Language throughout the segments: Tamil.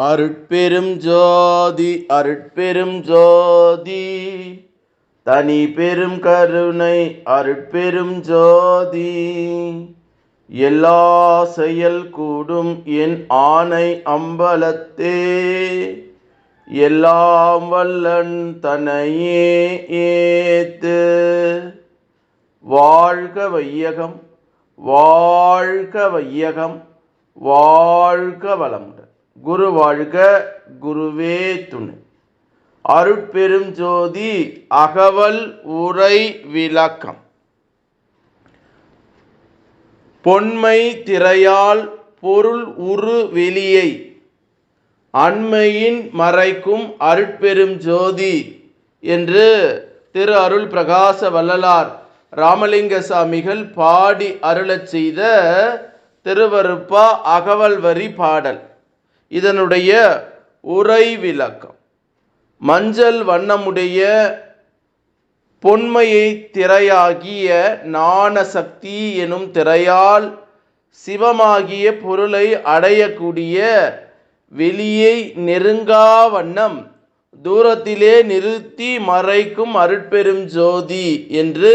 அருட்பெரும் ஜோதி அருட்பெரும் ஜோதி. தனி பெரும் கருணை அருட்பெரும் ஜோதி. எல்லா செயல் கூடும் என் ஆணை அம்பலத்தே. எல்லாம் வல்லன் தனையே ஏத்து. வாழ்க வையகம் வாழ்க வையகம் வாழ்க வளமுடன் குரு வாழ்க குருவே துணை. அருட்பெரும் ஜோதி அகவல் உரை விளக்கம். பொன்மை திரையால் பொருள் உரு வெளியை. அண்மையின் மறைக்கும் அருட்பெரும் ஜோதி என்று திரு அருள் பிரகாச வள்ளலார் ராமலிங்க சாமிகள் பாடி அருளச் செய்த திருவருப்பா அகவல் வரி பாடல். இதனுடைய உரை விளக்கம் மஞ்சள் வண்ணமுடைய பொன்மையை திரையாகிய ஞானசக்தி எனும் திரையால் சிவமாகிய பொருளை அடையக்கூடிய வெளியை நெருங்கா வண்ணம் தூரத்திலே நிறுத்தி மறைக்கும் அருட்பெரும் ஜோதி என்று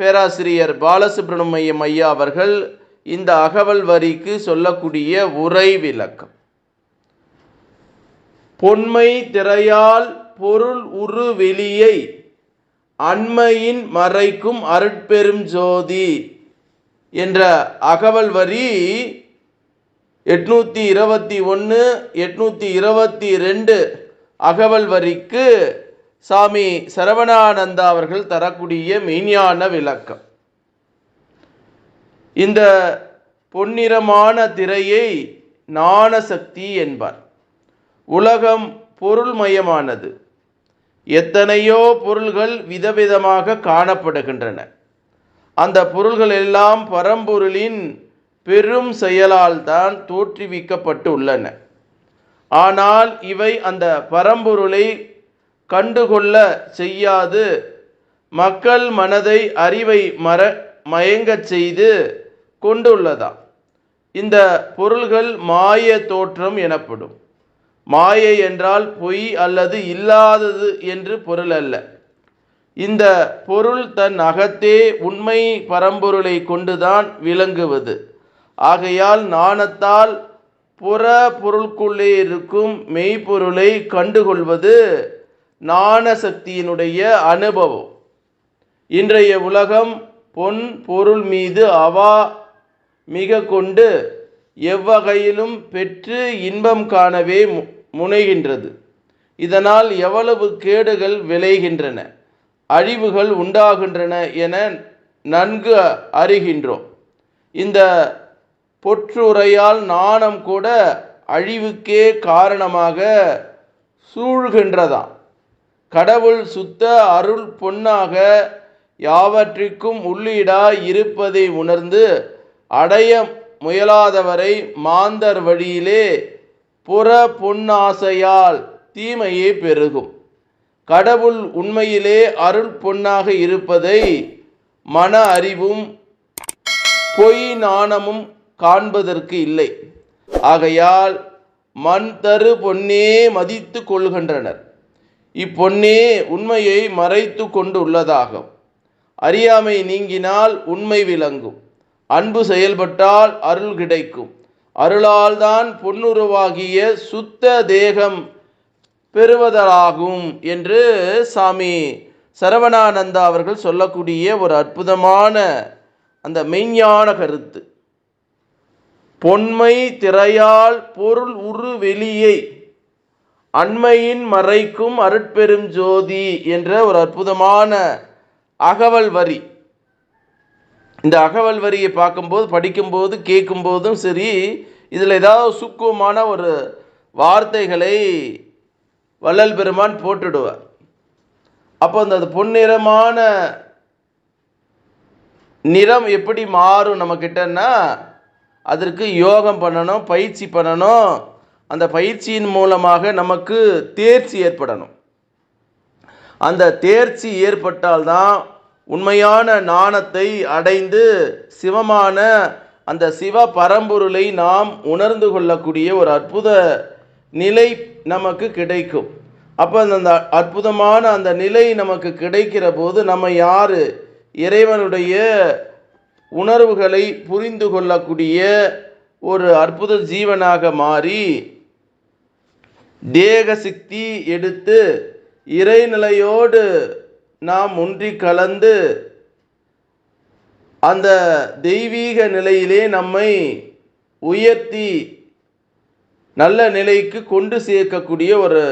பேராசிரியர் பாலசுப்ரமணியம் ஐயா அவர்கள் இந்த அகவல் வரிக்கு சொல்லக்கூடிய உரை விளக்கம் பொன்மை திரையால் பொருள் உரு வெளியை அண்மையின் மறைக்கும் அருட்பெரும் ஜோதி என்ற அகவல் வரி எட்நூற்றி இருபத்தி ஒன்று எட்நூற்றி இருபத்தி ரெண்டு அகவல் வரிக்கு சாமி சரவணானந்தா அவர்கள் தரக்கூடிய மெய்ஞான விளக்கம். இந்த பொன்னிறமான திரையை ஞான சக்தி என்பார். உலகம் பொருள் மயமானது எத்தனையோ பொருள்கள் விதவிதமாக காணப்படுகின்றன. அந்த பொருள்கள் எல்லாம் பரம்பொருளின் பெரும் செயலால் தான் தோற்றுவிக்கப்பட்டு உள்ளன ஆனால் இவை அந்த பரம்பொருளை கண்டுகொள்ள செய்யாது. மக்கள் மனதை அறிவை மற மயங்கச் செய்து கொண்டுள்ளதாம். இந்த பொருள்கள் மாய தோற்றம் எனப்படும். மாயை என்றால் பொய் அல்லது இல்லாதது என்று பொருள் அல்ல. இந்த பொருள் தன் அகத்தே உண்மை பரம்பொருளை கொண்டுதான் விளங்குவது. ஆகையால் நாணத்தால் புற பொருளுக்குள்ளே இருக்கும் மெய்ப்பொருளை கண்டுகொள்வது ஞான சக்தியினுடைய அனுபவம். இன்றைய உலகம் பொன் பொருள் மீது அவா மிக கொண்டு எவ்வகையிலும் பெற்று இன்பம் காணவே மு- முனைகின்றது. இதனால் எவ்வளவு கேடுகள் விளைகின்றன அழிவுகள் உண்டாகின்றன என நன்கு அறிகின்றோம். இந்த பொற்றுரையால் நாணம் கூட அழிவுக்கே காரணமாக சூழ்கின்றதாம். கடவுள் சுத்த அருள் பொன்னாக யாவற்றிற்கும் உள்ளீடாய் இருப்பதை உணர்ந்து அடைய முயலாதவரை மாந்தர் வழியிலே புற பொன்னாசையால் தீமையே பெருகும். கடவுள் உண்மையிலே அருள் பொன்னாக இருப்பதை மன அறிவும் பொய் நாணமும் காண்பதற்கு இல்லை. ஆகையால் மண் தரு பொன்னே மதித்து கொள்கின்றனர். இப்பொன்னே உண்மையை மறைத்து கொண்டு உள்ளதாகும். அறியாமை நீங்கினால் உண்மை விளங்கும். அன்பு செயல்பட்டால் அருள் கிடைக்கும். அருளால்தான் பொன்னுருவாகிய சுத்த தேகம் பெறுவதாகும் என்று சாமி சரவணானந்தா அவர்கள் சொல்லக்கூடிய ஒரு அற்புதமான அந்த மெய்ஞான கருத்து. பொன்மை திரையால் பொருள் உரு வெளியை அண்மையின் மறைக்கும் அருட்பெரும் ஜோதி என்ற ஒரு அற்புதமான அகவல் வரி. இந்த அகவல் வரியை பார்க்கும்போது படிக்கும்போது கேட்கும்போதும் சரி இதில் ஏதாவது சுக்குவமான ஒரு வார்த்தைகளை வள்ளல் பெருமான் போட்டுடுவார். அப்போ அந்த அது பொன்னிறமான நிறம் எப்படி மாறும் நம்மக்கிட்டன்னா அதற்கு யோகம் பண்ணணும் பயிற்சி பண்ணணும். அந்த பயிற்சியின் மூலமாக நமக்கு தேர்ச்சி ஏற்படணும். அந்த தேர்ச்சி ஏற்பட்டால்தான் உண்மையான ஞானத்தை அடைந்து சிவமான அந்த சிவ பரம்பொருளை நாம் உணர்ந்து கொள்ளக்கூடிய ஒரு அற்புத நிலை நமக்கு கிடைக்கும். அப்போ அந்த அற்புதமான அந்த நிலை நமக்கு கிடைக்கிற போது நம்ம யார்? இறைவனுடைய உணர்வுகளை புரிந்து கொள்ளக்கூடிய ஒரு அற்புத ஜீவனாக மாறி தேக சக்தி எடுத்து இறைநிலையோடு நாம் ஒன்றி கலந்து அந்த தெய்வீக நிலையிலே நம்மை உயர்த்தி நல்ல நிலைக்கு கொண்டு சேர்க்கக்கூடிய ஒரு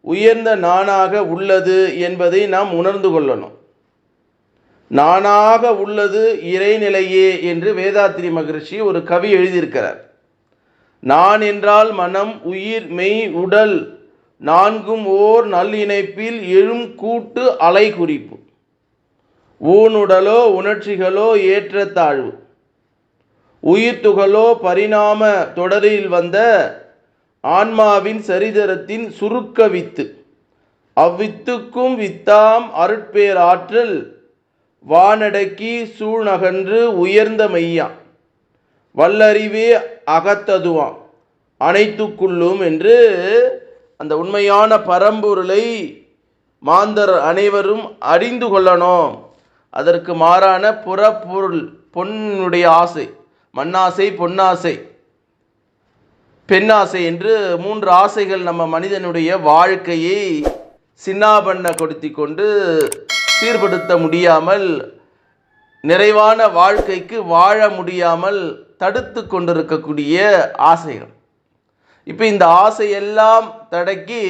உயர்ந்த நானாக உள்ளது என்பதை நாம் உணர்ந்து கொள்ளணும். நானாக உள்ளது இறைநிலையே என்று வேதாத்திரி மகரிஷி ஒரு கவி எழுதியிருக்கிறார். நான் என்றால் மனம் உயிர் மெய் உடல் நான்கும் ஓர் நல்லிணைப்பில் எழும் கூட்டு அலை குறிப்பு. ஊனுடலோ உணர்ச்சிகளோ ஏற்றத்தாழ்வு உயிர்த்துகளோ பரிணாம தொடரில் வந்த ஆன்மாவின் சரிதரத்தின் சுருக்க வித்து. அவ்வித்துக்கும் வித்தாம் அருட்பேராற்றல் வானடக்கி சூழ்நகன்று உயர்ந்த மெய்யாம் வல்லறிவே அகத்ததுவாம் அனைத்துக்குள்ளும் என்று அந்த உண்மையான பரம்பொருளை மாந்தர் அனைவரும் அறிந்து கொள்ளணும். அதற்கு மாறான புறப்பொருள் பொன்னுடைய ஆசை மண்ணாசை பொன்னாசை பெண்ணாசை என்று மூன்று ஆசைகள் நம்ம மனிதனுடைய வாழ்க்கையை சின்னாபண்ண கொடுத்தி கொண்டு சீர்படுத்த முடியாமல் நிறைவான வாழ்க்கைக்கு வாழ முடியாமல் தடுத்து கொண்டிருக்கக்கூடிய ஆசைகள். இப்போ இந்த ஆசையெல்லாம் தடக்கி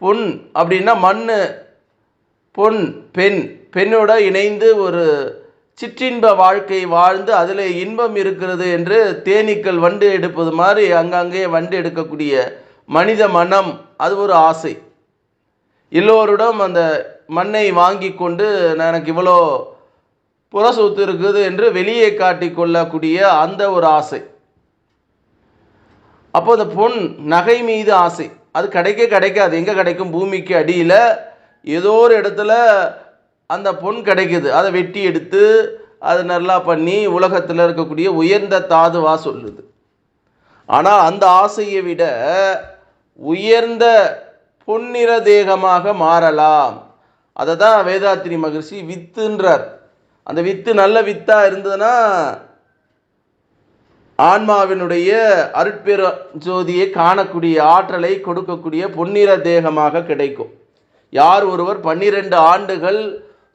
புண் அப்படின்னா மண் பொன் பெண். பெண்ணோட இணைந்து ஒரு சிற்றின்ப வாழ்க்கை வாழ்ந்து அதில் இன்பம் இருக்கிறது என்று தேனீக்கள் வண்டு எடுப்பது மாதிரி அங்கங்கே வண்டு எடுக்கக்கூடிய மனித மனம் அது ஒரு ஆசை. எல்லோரிடம் அந்த மண்ணை வாங்கி கொண்டு நான் எனக்கு இவ்வளோ புற சொத்து இருக்குது என்று வெளியே காட்டி கொள்ளக்கூடிய அந்த ஒரு ஆசை. அப்போ அந்த பொன் நகை மீது ஆசை. அது கிடைக்க கிடைக்காது. எங்கே கிடைக்கும்? பூமிக்கு அடியில். ஏதோ ஒரு இடத்துல அந்த பொன் கிடைக்குது. அதை வெட்டி எடுத்து அதை நல்லா பண்ணி உலகத்தில் இருக்கக்கூடிய உயர்ந்த தாதுவாக சொல்லுது. ஆனால் அந்த ஆசையை விட உயர்ந்த பொன்னிற தேகமாக மாறலாம். அதை தான் வேதாத்திரி மகிழ்ச்சி வித்துன்றார். அந்த வித்து நல்ல வித்தாக இருந்ததுன்னா ஆன்மாவினுடைய அருட்பெரு ஜோதியை காணக்கூடிய ஆற்றலை கொடுக்கக்கூடிய பொன்னிற தேகமாக கிடைக்கும். யார் ஒருவர் பன்னிரண்டு ஆண்டுகள்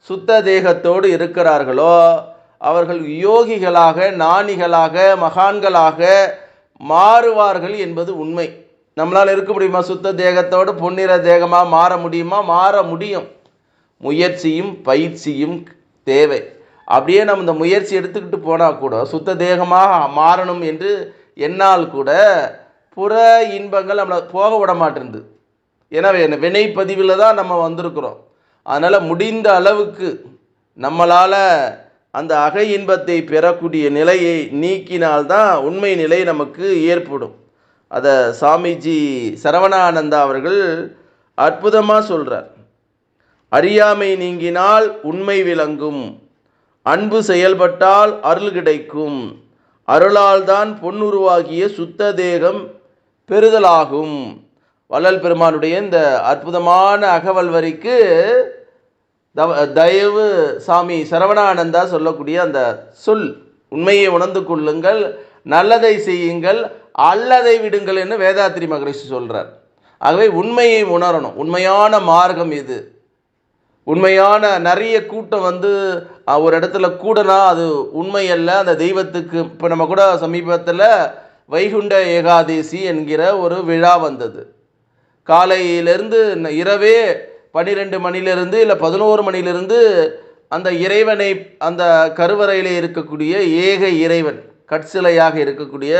சுத்த தேகத்தோடு இருக்கிறார்களோ அவர்கள் யோகிகளாக நாணிகளாக மகான்களாக மாறுவார்கள் என்பது உண்மை. நம்மளால் இருக்க முடியுமா? சுத்த தேகத்தோடு பொன்னிற தேகமாக மாற முடியுமா? மாற முடியும். முயற்சியும் பயிற்சியும் தேவை. அப்படியே நம்ம இந்த முயற்சி எடுத்துக்கிட்டு போனால் கூட சுத்த தேகமாக மாறணும் என்று என்னால் கூட புற இன்பங்கள் நம்மளை போக விட மாட்டேங்குது எனவே வினைப்பதிவில் தான் நம்ம வந்திருக்கிறோம். அதனால் முடிந்த அளவுக்கு நம்மளால் அந்த அகை இன்பத்தை பெறக்கூடிய நிலையை நீக்கினால்தான் உண்மை நிலை நமக்கு ஏற்படும். அதை சாமிஜி சரவணானந்தா அவர்கள் அற்புதமாக சொல்கிறார் அறியாமை நீங்கினால் உண்மை விளங்கும். அன்பு செயல்பட்டால் அருள் கிடைக்கும். அருளால் தான் பொன்னுருவாகிய சுத்த தேகம் பெறுதலாகும். வள்ளல் பெருமானுடைய இந்த அற்புதமான அகவல் வரிக்கு தவ தயவு சாமி சரவணானந்தா சொல்லக்கூடிய அந்த சொல் உண்மையை உணர்ந்து கொள்ளுங்கள் நல்லதை செய்யுங்கள் அல்லதை விடுங்கள் என்று வேதாத்திரி மகரிஷி சொல்கிறார் ஆகவே உண்மையை உணரணும். உண்மையான மார்க்கம் இது. உண்மையான நிறைய கூட்டம் வந்து ஒரு இடத்துல கூடனா அது உண்மை அல்ல அந்த தெய்வத்துக்கு இப்போ நம்ம கூட சமீபத்தில் வைகுண்ட ஏகாதேசி என்கிற ஒரு விழா வந்தது. காலையிலிருந்து இரவே பன்னிரெண்டு மணிலிருந்து இல்லை பதினோரு மணிலிருந்து அந்த இறைவனை அந்த கருவறையிலே இருக்கக்கூடிய ஏக இறைவன் கட்சிலையாக இருக்கக்கூடிய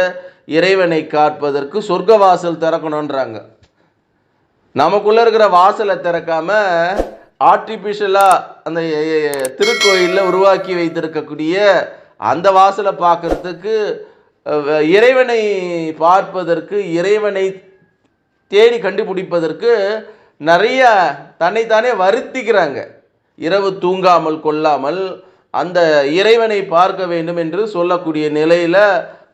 இறைவனை காப்பதற்கு சொர்க்கவாசல் திறக்கணுன்றாங்க நமக்குள்ளே இருக்கிற வாசலை திறக்காம ஆர்டிஃபிஷியலாக அந்த திருக்கோயிலில் உருவாக்கி வைத்திருக்கக்கூடிய அந்த வாசலை பார்க்கறதுக்கு இறைவனை பார்ப்பதற்கு இறைவனை தேடி கண்டுபிடிப்பதற்கு நிறைய தன்னைத்தானே வருத்திக்கிறாங்க. இரவு தூங்காமல் கொள்ளாமல் அந்த இறைவனை பார்க்க வேண்டும் என்று சொல்லக்கூடிய நிலையில்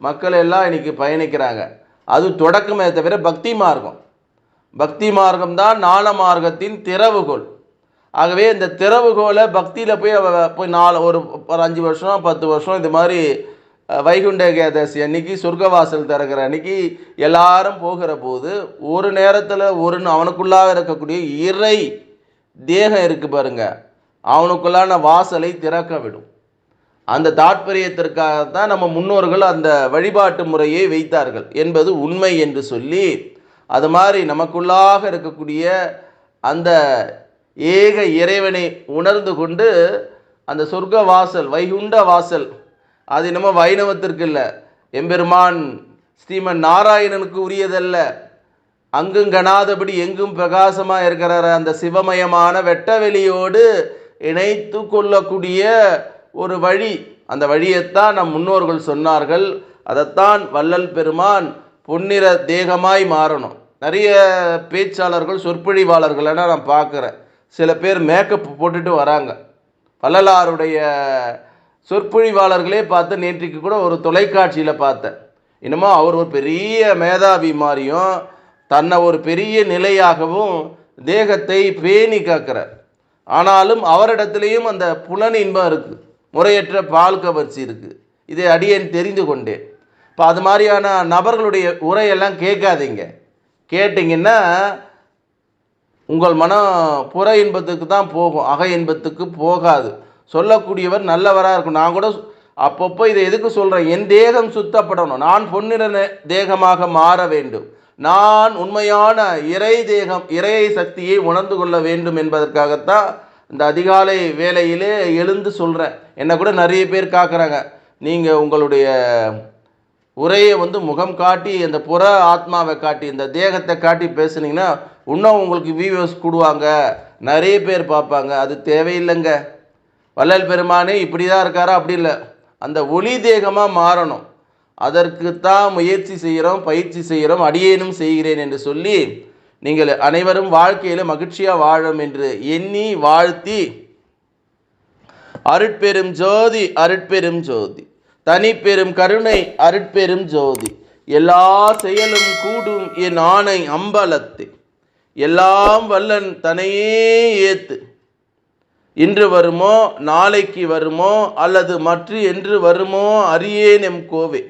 மக்கள் எல்லாம் இன்னைக்கு பயணிக்கிறாங்க. அது தொடக்கமே தவிர பக்தி மார்க்கம். பக்தி மார்க்கம் தான் ஞான மார்க்கத்தின் திறவுகோள். ஆகவே இந்த திறவுகோலை பக்தியில் போய் அவ போய் நாலு ஒரு ஒரு அஞ்சு வருஷம் பத்து வருஷம் இது மாதிரி வைகுண்ட ஏகாதசி அன்னைக்கு சொர்க்கவாசல் திறக்கிற அன்னைக்கு எல்லாரும் போகிற போது ஒரு நேரத்தில் ஒரு அவனுக்குள்ளாக இருக்கக்கூடிய இறை தேகம் இருக்கு பாருங்க. அவனுக்குள்ளான வாசலை திறக்க விடும். அந்த தாற்பயத்திற்காகத்தான் நம்ம முன்னோர்கள் அந்த வழிபாட்டு முறையை வைத்தார்கள் என்பது உண்மை என்று சொல்லி அது மாதிரி நமக்குள்ளாக இருக்கக்கூடிய அந்த ஏக இறைவனை உணர்ந்து கொண்டு அந்த சொர்க்க வாசல் வைகுண்ட வாசல் அது என்னமோ வைணவத்திற்கு இல்லை. எம்பெருமான் ஸ்ரீமன் நாராயணனுக்கு உரியதல்ல. அங்கும் கணாதபடி எங்கும் பிரகாசமாக இருக்கிற அந்த சிவமயமான வெட்டவெளியோடு இணைத்து கொள்ளக்கூடிய ஒரு வழி. அந்த வழியைத்தான் நம் முன்னோர்கள் சொன்னார்கள். அதைத்தான் வள்ளல் பெருமான் பொன்னிற தேகமாய் மாறணும். நிறைய பேச்சாளர்கள் சொற்பொழிவாளர்கள் நான் பார்க்குறேன். சில பேர் மேக்கப் போட்டுட்டு வராங்க. வள்ளலாருடைய சொற்பொழிவாளர்களே பார்த்து நேற்றுக்கு கூட ஒரு தொலைக்காட்சியில் பார்த்தேன். இன்னமும் அவர் ஒரு பெரிய மேதாவி மாதிரியும் தன்னை ஒரு பெரிய நிலையாகவும் தேகத்தை பேணி காக்கிறார். ஆனாலும் அவரிடத்துலேயும் அந்த புலன் இன்பம் இருக்குது முறையற்ற பால் கவர்ச்சி இருக்குது இதை அடியேன் தெரிந்து கொண்டேன். இப்போ அது மாதிரியான நபர்களுடைய உரையெல்லாம் கேட்காதீங்க. கேட்டிங்கன்னா உங்கள் மனம் புற இன்பத்துக்கு தான் போகும் அக இன்பத்துக்கு போகாது. சொல்லக்கூடியவர் நல்லவராக இருக்கும் நான் கூட அப்பப்போ இதை எதுக்கு சொல்கிறேன் என் தேகம் சுத்தப்படணும். நான் பொன்னிற தேகமாக மாற வேண்டும். நான் உண்மையான இறை தேகம் இறை சக்தியை உணர்ந்து கொள்ள வேண்டும் என்பதற்காகத்தான் இந்த அதிகாலை வேலையிலே எழுந்து சொல்கிறேன் என்னை கூட நிறைய பேர் காக்குறாங்க. நீங்கள் உங்களுடைய உரையை வந்து முகம் காட்டி அந்த புற ஆத்மாவை காட்டி இந்த தேகத்தை காட்டி பேசுனீங்கன்னா இன்னும் உங்களுக்கு வியூவர்ஸ் கூடுவாங்க. நிறைய பேர் பார்ப்பாங்க. அது தேவையில்லைங்க. வள்ளல் பெருமானே இப்படி தான் இருக்காரா? அப்படி இல்லை. அந்த ஒளி தேகமாக மாறணும். அதற்கு தான் முயற்சி செய்கிறோம் பயிற்சி செய்கிறோம் அடியேனும் செய்கிறேன் என்று சொல்லி நீங்கள் அனைவரும் வாழ்க்கையில் மகிழ்ச்சியாக வாழும் என்று எண்ணி வாழ்த்தி அருட்பெரும் ஜோதி அருட்பெரும் ஜோதி. தனிப்பெரும் கருணை அருட்பெரும் ஜோதி. எல்லா செயலும் கூடும் என் ஆணை அம்பலத்து. எல்லாம் வல்லன் தனையே ஏத்து. இன்று வருமோ நாளைக்கு வருமோ அல்லது மற்ற என்று வருமோ அறியேன் எம் கோவே.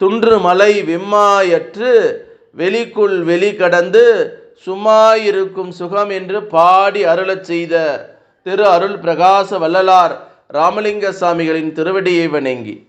துன்று மலை வெம்மாயற்று வெளிக்குள் வெளி கடந்து சும்மாயிருக்கும் சுகம் என்று பாடி அருளச் செய்த திரு அருள் பிரகாச வள்ளலார் ராமலிங்க சாமிகளின் திருவடியை வணங்கி.